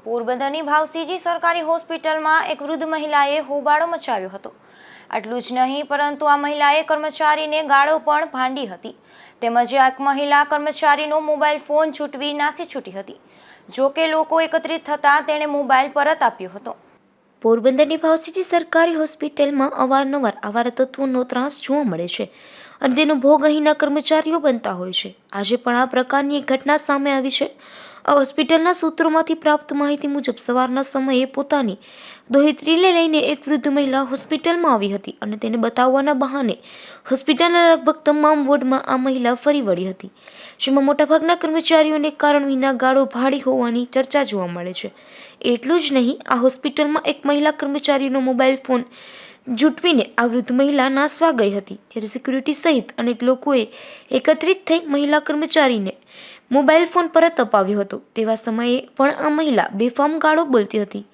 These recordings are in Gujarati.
પોરબંદરની ભાવસીજી સરકારી હોસ્પિટલમાં એક વૃદ્ધ મહિલાએ હોબાળો મચાવ્યો હતો. આટલું જ નહીં, પરંતુ આ મહિલાએ કર્મચારીને ગાળો પણ ભાંડી હતી. તેમજ એક મહિલા કર્મચારીનો મોબાઈલ ફોન છૂટવી નાસી છૂટી હતી. જો કે લોકો એકત્રિત થતાં તેણે મોબાઈલ પરત આપ્યો હતો. પોરબંદરની ભાવસીજી સરકારી હોસ્પિટલમાં અવારનવાર આવા તત્વોનો ત્રાસ જોવા મળે છે. અને તેનો ભોગ અહીંના કર્મચારીઓ બનતા હોય છે. આજે પણ આ પ્રકારની એક ઘટના સામે આવી છે. હોસ્પિટલના સૂત્રોમાંથી પ્રાપ્ત માહિતી મુજબ સવારના સમયે પોતાની દોહિત્રીને લઈને એક વૃદ્ધ મહિલા હોસ્પિટલમાં આવી હતી અને તેને બતાવવાના બહાને હોસ્પિટલના લગભગ તમામ વોર્ડમાં આ મહિલા ફરી વળી હતી. જેમાં મોટાભાગના કર્મચારીઓને કારણ વિના ગાળો ભાડી હોવાની ચર્ચા જોવા મળે છે. એટલું જ નહીં, આ હોસ્પિટલમાં એક મહિલા કર્મચારીનો મોબાઈલ ફોન જૂટવીને આ વૃદ્ધ મહિલા નાસવા ગઈ હતી. ત્યારે સિક્યુરિટી સહિત અનેક લોકોએ એકત્રિત થઈ મહિલા કર્મચારીને મોબાઈલ ફોન પરત અપાવ્યો હતો. તેવા સમયે પણ આ મહિલા બેફામ ગાળો બોલતી હતી.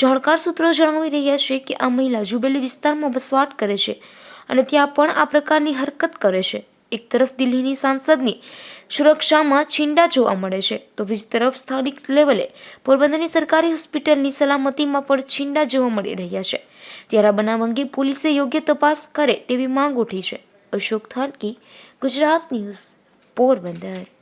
જાણકાર સૂત્રો જણાવી રહ્યા છે કે આ મહિલા જુબેલી વિસ્તારમાં વસવાટ કરે છે અને ત્યાં પણ આ પ્રકારની હરકત કરે છે. એક તરફ દિલ્હીની સાંસદની સુરક્ષામાં છીંડા જોવા મળે છે. તો બીજી તરફ સ્થાનિક લેવલે પોરબંદરની સરકારી હોસ્પિટલની સલામતીમાં પણ છીંડા જોવા મળી રહ્યા છે. ત્યારે બનાવ અંગે પોલીસે યોગ્ય તપાસ કરે તેવી માંગ ઉઠી છે. અશોક થાનકી, ગુજરાત ન્યૂઝ, પોરબંદર.